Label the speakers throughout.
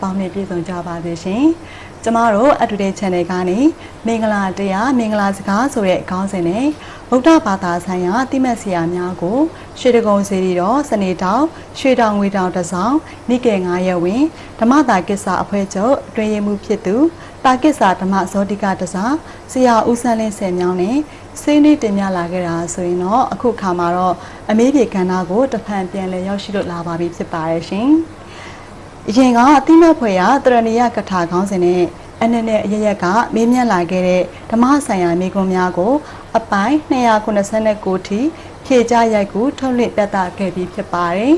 Speaker 1: ပေါင်းမြင့်ပြည့်စုံကြပါစေရှင်ကျမတို့ Today Channel ကနေမင်္ဂလာတရားမင်္ဂလာစကားဆိုတဲ့ခေါင်းစဉ်နဲ့ဗုဒ္ဓဘာသာဆိုင်ရာတိမတ်ဆရာများကိုရွှေတကုံစီရီတော်စနေတောင်ရွှေတောင်ငွေတောင်တစောင်းနိကေ9ရက်ဝင်ဓမ္မတာကိစ္စအဖွဲ့ချုပ်အတွင်ရမှုဖြစ်သူတာကိစ္စဓမ္မဇောတိကတစားဆရာဦးဆန်းလင်းဆယ်မြောင်းနဲ့စိနေတင်ပြလာခဲ့တာဆိုရင်တော့အခုခါမှာတော့အမေးပြေကဏ္ဍကိုတဖန်ပြန်လည်ရောက်ရှိလို့လာပါပြီဖြစ်ပါတယ်ရှင်။ အရင်ကအတိမတ်ဖွယ်ရတရဏီယကထာခေါင်းစဉ်နဲ့အနည်းနဲ့အရရက်ကမေးမြန်းလာခဲ့တဲ့ဓမ္မဆိုင်ရာမိကုံများကို အပိုင်း289ထိဖြည့်ကြရိုက်ကူထုတ်လွှင့်ပြသခဲ့ပြီးဖြစ်ပါတယ်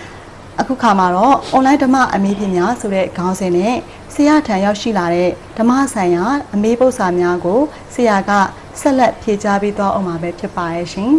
Speaker 1: ။အခုခါမှာတော့ online ဓမ္မအမေးဖြစ်များဆိုတဲ့ခေါင်းစဉ်နဲ့ဆရာထံရောက်ရှိလာတဲ့ဓမ္မဆိုင်ရာအမေးပု္ပ္ပာများကိုဆရာကဆက်လက်ဖြည့်ကြားပေးသွားအောင်မှာပဲဖြစ်ပါရဲ့ရှင်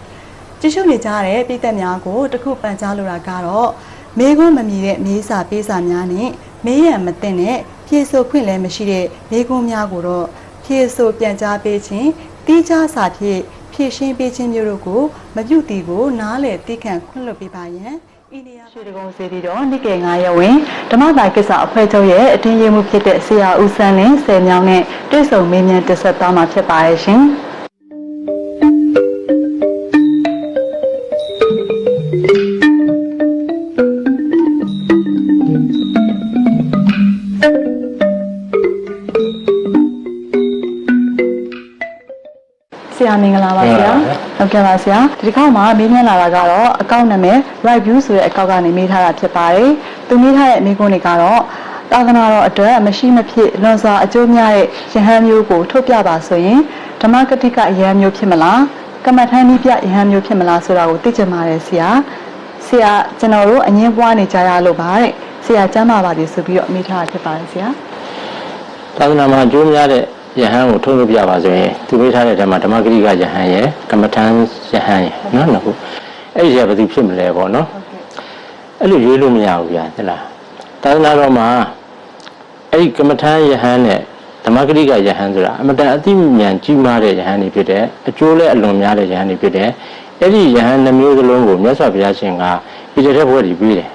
Speaker 1: ။ကြည့်ရှုနေကြတဲ့ပြည်သက်များကိုတခုပန်ကြားလိုတာကတော့ မေးခွန်းမမြည်တဲ့မေးစာပေးစာများနဲ့မေးရန်မသိတဲ့ဖြည့်ဆို့ခွင့်လည်းမရှိတဲ့မေးခွန်းများကိုတော့ဖြည့်ဆို့ပြန်ကြားပေးခြင်းတိကျစာဖြင့်ဖြည့်ရှင်းပေးခြင်းမျိုးတို့ကိုမပြုတည်ကိုနားလည်သိခံခွင့်လွှတ်ပေးပါရန်ဤနေရာရွှေတကုံစီတီတော်နိကေ9ရက်ဝင်ဓမ္မတာကိစ္စအဖွဲ့ချုပ်ရဲ့အတင်းရမှုဖြစ်တဲ့ဆရာဦးစန်းလင်းဆယ်မြောင်းနဲ့တွေ့ဆုံမေးမြန်းတက်ဆက်သွားမှာဖြစ်ပါရဲ့ရှင်။ ဆရာမင်္ဂလာပါဆရာဟုတ်ကဲ့ပါဆရာဒီတစ်ခေါက်မှာမေးမြန်းလာတာကတော့အကောင့်နာမည် right view ဆိုတဲ့အကောင့်ကနေမေးထားတာဖြစ်ပါတယ်သူမေးထားတဲ့မိကုန်းတွေကတော့သာသနာတော်အတွက်မရှိမဖြစ်လွန်စွာအကျိုးများတဲ့ယဟန်မျိုးကိုထုတ်ပြပါဆိုရင်ဓမ္မကတိကယဟန်မျိုးဖြစ်မလားကမ္မထန်နိပြယဟန်မျိုးဖြစ်မလားဆိုတာကိုသိချင်ပါတယ်ဆရာဆရာကျွန်တော်တို့အငင်းပွားနေကြရလို့ပါတဲ့ဆရာကျမ်းပါပါပြီဆိုပြီးတော့မေးထားတာဖြစ်ပါတယ်ဆရာ
Speaker 2: သာသနာမှာအကျိုးများတဲ့ ယဟန်ကိုထုတ်လို့ပြပါဆိုရင်သူပေးထားတဲ့ထဲမှာဓမ္မဂရိကယဟန်ရယ်ကမ္မထံယဟန်ရယ်နော်နှစ်ခုအဲ့ဒီကဘယ်သူဖြစ်မလဲပေါ့နော်အဲ့လိုရွေးလို့မရဘူးဗျာဟုတ်လားသာသနာတော်မှာအဲ့ဒီကမ္မထံယဟန်နဲ့ဓမ္မဂရိကယဟန်ဆိုတာအမတန်အသိဉာဏ်ကြီးမားတဲ့ယဟန်တွေဖြစ်တယ်အကျိုးလည်းအလွန်များတဲ့ယဟန်တွေဖြစ်တယ်အဲ့ဒီယဟန်နှမျိုးစလုံးကိုမြတ်စွာဘုရားရှင်ကဣတိတဲ့ဘွဲ့တွေပြီးတယ်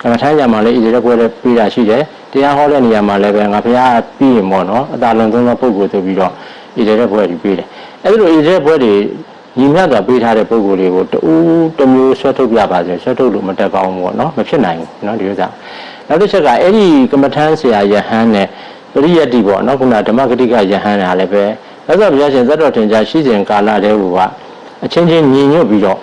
Speaker 2: ကမ္မထမ်းကြမှာလည်းဣတိရပွဲလည်းပြီးတာရှိတယ် တရားဟောတဲ့နေရာမှာလည်းပဲငါဘုရားပြီးရင်ပေါ့နော်အတာလွန်ဆုံးသောပုဂ္ဂိုလ်ဆိုပြီးတော့ဣတိရပွဲကြီးပြီးတယ်အဲဒီလိုဣတိရပွဲတွေညီမြတ်စွာပေးထားတဲ့ပုဂ္ဂိုလ်တွေကိုတူတစ်မျိုးဆွဲထုတ်ပြပါစေဆွဲထုတ်လို့မတက်ကောင်းဘူးပေါ့နော်မဖြစ်နိုင်ဘူးနော်ဒီဥစ္စာနောက်တစ်ချက်ကအဲ့ဒီကမ္မထမ်းဆရာယဟန်နဲ့ပရိယတ်တိပေါ့နော်ခုနဓမ္မဂတိကယဟန်ကလည်းပဲသက်သောဘုရားရှင်သက်တော်ထင်ရှားရှိစဉ်ကာလတည်းကအချင်းချင်းညီညွတ်ပြီးတော့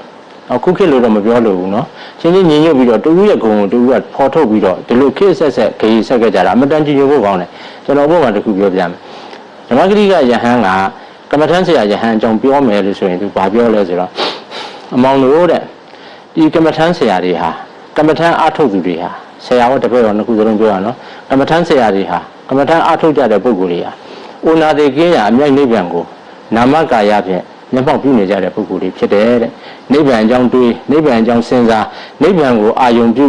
Speaker 2: အခုခေတ်လို့တော့မပြောလို့ဘူးเนาะချင်းချင်းညီညွတ်ပြီးတော့တူဦးရဲ့ဂုံကိုတူဦးကဖော်ထုတ်ပြီးတော့ဒီလိုခေတ်ဆက်ဆက်ဂေဆက်ခဲ့ကြတာအမတန်ကြည်ညိုဖို့ကောင်းတယ်ကျွန်တော်ဘုရားတခုပြောပြမယ်ဓမ္မဂရိကယဟန်ကကမ္မထမ်းဆရာယဟန်အကြောင်းပြောမယ်လို့ဆိုရင်သူဘာပြောလဲဆိုတော့အမောင်တို့တဲ့ဒီကမ္မထမ်းဆရာတွေဟာကမ္မထမ်းအားထုတ်သူတွေဟာဆရာဟောတပည့်တော်နှစ်ခုစလုံးပြောရအောင်နော်ကမ္မထမ်းဆရာတွေဟာကမ္မထမ်းအားထုတ်ကြတဲ့ပုဂ္ဂိုလ်တွေဟာအိုနာတိကင်းရာအမြိုက်နိဗ္ဗာန်ကိုနာမကာယဖြင့် မျက်မှောက်ပြုနေကြတဲ့ပုဂ္ဂိုလ်တွေဖြစ်တယ်တဲ့နိဗ္ဗာန်အကြောင်းတွေးနိဗ္ဗာန်အကြောင်းစဉ်းစားနိဗ္ဗာန်ကိုအာယုံပြု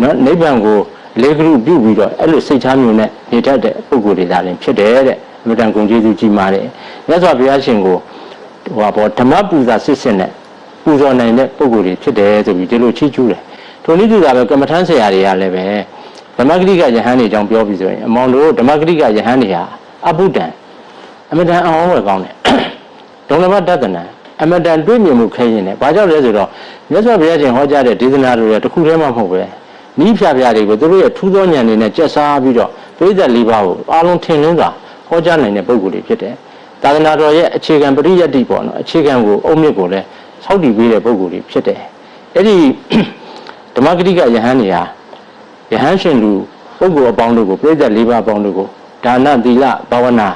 Speaker 2: နော်နိဗ္ဗာန်ကိုလေကရုပြုပြီးတော့အဲ့လိုစိတ်ချမျိုးနဲ့နေတတ်တဲ့ပုဂ္ဂိုလ်တွေဒါလည်းဖြစ်တယ်တဲ့အမြဲတမ်းဂုဏ်ကျေးဇူးကြီးမားတယ်မြတ်စွာဘုရားရှင်ကိုဟိုပါဘောဓမ္မပူဇာစစ်စစ်နဲ့ပူဇော်နိုင်တဲ့ပုဂ္ဂိုလ်တွေဖြစ်တယ်ဆိုပြီးဒီလိုချီးကျူးတယ်ထိုနည်းတူတာပဲကမ္မထမ်းဆရာတွေကလည်းပဲဓမ္မဂရိကယဟန်တွေအကြောင်းပြောပြီးဆိုရင်အမောင်တို့ဓမ္မဂရိကယဟန်တွေဟာအဘုဒ္ဒံအမြဲတမ်းအောင်ဝယ်ကောင်းတယ် ဒုံလဘတတနာအမတန်တွေ့မြင်မှုခဲရင်တယ်။ဘာကြောင့်လဲဆိုတော့မြတ်စွာဘုရားရှင်ဟောကြားတဲ့ဒေသနာတွေတခုတည်းမှမဟုတ်ပဲ။နီးဖြာဖြာတွေကိုသူတို့ရဲ့ထူးသောဉာဏ်တွေနဲ့ကြက်စားပြီးတော့ပြိဿလေးပါးကိုအားလုံးထင်လင်းစွာဟောကြားနိုင်တဲ့ပုဂ္ဂိုလ်တွေဖြစ်တယ်။သာသနာတော်ရဲ့အခြေခံပရိယတ်တိပေါ့နော်အခြေခံကိုအုံမြစ်ကိုလည်းစောင့်တည်ပေးတဲ့ပုဂ္ဂိုလ်တွေဖြစ်တယ်။အဲ့ဒီဓမ္မဂတိကယဟန်တွေဟာယဟန်ရှင်လူပုဂ္ဂိုလ်အပေါင်းတို့ကိုပြိဿလေးပါးအပေါင်းတို့ကိုဒါနသီလဘာဝနာ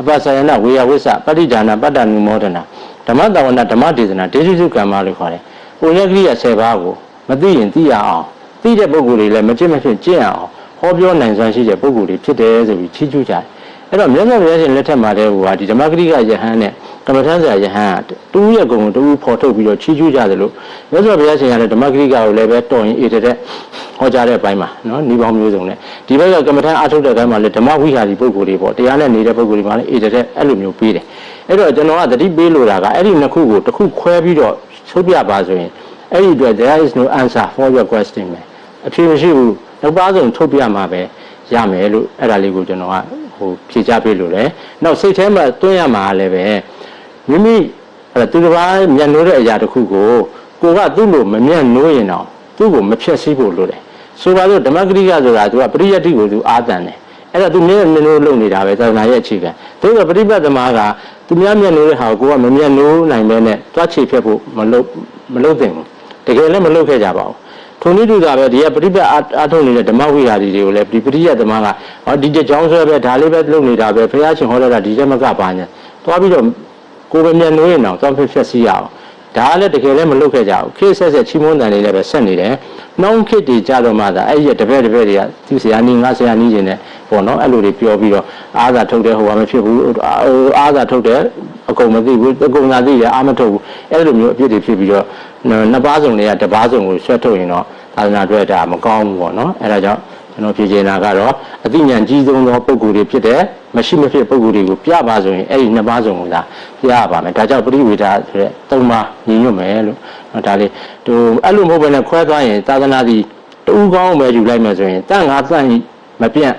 Speaker 2: အပ္ပဆယနာဝေယဝိစ္စပဋိဒါနပတ္တနုမောဒနာဓမ္မတဝနာဓမ္မဒေသနာဒေသစုကမ္မလို့ခေါ်တယ်။ပုံရကရိယာ10ပါးကိုမသိရင်သိရအောင်သိတဲ့ပုဂ္ဂိုလ်တွေလည်းမကြင့်မဖြစ်ကျင့်အောင်ဟောပြောနိုင်စွမ်းရှိတဲ့ပုဂ္ဂိုလ်တွေဖြစ်တယ်ဆိုပြီးချီးကျူးကြတယ်။အဲ့တော့မြတ်စွာဘုရားရှင်လက်ထက်မှာတည်းဟိုဟာဒီဓမ္မဂရိကယဟန်နဲ့ကမ္မထမ်းဆရာယဟန်ကတူးရဲ့ဂုံကိုတူးဖော်ထုတ်ပြီးတော့ချီးကျူးကြတယ်လို့မြတ်စွာဘုရားရှင်ကလည်းဓမ္မဂရိကကိုလည်းပဲတော်ရင်အေးတဲ့ ဟောကြားတဲ့အပိုင်းမှာနော်ဤပေါင်းမျိုးစုံနဲ့ဒီဘက်ကကမ္မထမ်းအထုတ်တဲ့အပိုင်းမှာလည်းဓမ္မဝိဟာရီပုဂ္ဂိုလ်တွေပေါ့တရားနဲ့နေတဲ့ပုဂ္ဂိုလ်တွေမှာလည်းအေးတဲ့အဲ့လိုမျိုးပေးတယ်အဲ့တော့ကျွန်တော်ကသတိပေးလိုတာကအဲ့ဒီနှစ်ခုကိုတစ်ခုခွဲပြီးတော့ထုတ်ပြပါဆိုရင်အဲ့ဒီအတွက် there is no answer for your question ပဲအဖြေမရှိဘူးနောက်ပါဆုံးထုတ်ပြမှာပဲရမယ်လို့အဲ့ဒါလေးကိုကျွန်တော်ကဟိုဖြေချပေးလို့တယ်နောက်စိတ်ထဲမှာတွင်းရမှာလည်းပဲမိမိအဲ့ဒါသူတစ်ပါးမျက်နှိုးတဲ့အရာတစ်ခုကိုကိုကသူ့လိုမမျက်နှိုးရင်တော့သူ့ကိုမဖြက်စီးဖို့လိုတယ် ဆိုပါတော့ဓမ္မဂရိကဆိုတာသူကပရိယတ္တိကိုသူအာတန်တယ်အဲ့ဒါသူမျက်နှိုးလုပ်နေတာပဲသာသနာရဲ့အခြေခံဒါဆိုပရိပတ်သမားကသူများမျက်နှိုးတဲ့ဟာကိုကိုကမမျက်နှိုးနိုင်ပဲနဲ့တွားချေဖြတ်ဖို့မလုပ်မလုပ်သင့်ဘူးတကယ်လည်းမလုပ်ခဲ့ကြပါဘူးထုံနည်းတူတာပဲဒီကပရိပတ်အားအားထုတ်နေတဲ့ဓမ္မဝိဟာရီတွေကိုလည်းဒီပရိယတ်သမားကဟောဒီတကြောင်းဆွဲပဲဒါလေးပဲလုပ်နေတာပဲဘုရားရှင်ဟောလာတာဒီတက်မကပါညာသွားပြီးတော့ကိုယ်ပဲမျက်နှိုးရင်တော့သွားဖြစ်ဖြစ်စီရအောင် ဒါကလည်းတကယ်လည်းမလုပ်ခဲ့ကြဘူးခေတ်ဆက်ဆက်ချီးမွမ်းတန်လေးလည်းပဲဆက်နေတယ်နှောင်းခေတ်တွေကြတော့မှသာအဲ့ဒီတပည့်တပည့်တွေကသူဆရာနီးငါဆရာနီးကျင်တဲ့ပေါ့နော်အဲ့လိုတွေပြောပြီးတော့အားသာထုတ်တဲ့ဟိုကမဖြစ်ဘူးဟိုအားသာထုတ်တဲ့အကုန်မသိဘူးအကုန်သာသိတယ်အားမထုတ်ဘူးအဲ့လိုမျိုးအပြစ်တွေဖြစ်ပြီးတော့နှစ်ပါးစုံတွေကတစ်ပါးစုံကိုဆွဲထုတ်ရင်တော့သာသနာ့အတွက်ဒါမကောင်းဘူးပေါ့နော်အဲ့ဒါကြောင့် ကျွန်တော်ဖြေချင်တာကတော့အသိဉာဏ်ကြီးဆုံးသောပုဂ္ဂိုလ်တွေဖြစ်တဲ့မရှိမဖြစ်ပုဂ္ဂိုလ်တွေကိုပြပါဆိုရင်အဲ့ဒီနှစ်ပါးစုံကိုသာပြရပါမယ်ဒါကြောင့်ပရိဝေဒဆိုတဲ့သုံးပါးညီညွတ်မယ်လို့နော်ဒါလေးသူအဲ့လိုမဟုတ်ဘဲနဲ့ခွဲသွားရင်သာသနာဒီတူကောင်းပဲယူလိုက်မယ်ဆိုရင်တန်ငါတန့်မပြန့်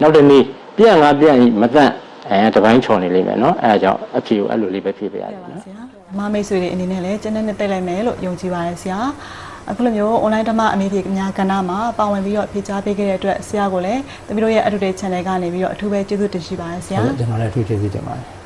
Speaker 2: နောက်တစ်နေ့ပြန့်ငါပြန့်မတန့်အဲတပိုင်းချော်နေလိမ့်မယ်နော်အဲဒါကြောင့်အဖြေကိုအဲ့လိုလေးပဲဖြေပေးရတယ်
Speaker 1: ပါ
Speaker 2: နော်
Speaker 1: ဆရာမမိတ်ဆွေတွေအနေနဲ့လည်းကျန်းတဲ့နဲ့တိတ်လိုက်မယ်လို့ယုံကြည်ပါတယ်ဆရာ အခုလိုမျိုး online ဓမ္မအမေဖြေများကဏ္ဍမှာပါဝင်ပြီးတော့ဖြေကြားပေးခဲ့တဲ့အတွက်ဆရာကိုလည်းတမီးတို့ရဲ့ Educate Channel ကနေပြီးတော့အထူးပဲကျေးဇူးတင်ရှိပါတယ်ဆရာ
Speaker 2: ဟုတ်ကျွန်တော်လည်းအထူးကျေးဇူးတင်ပါတယ်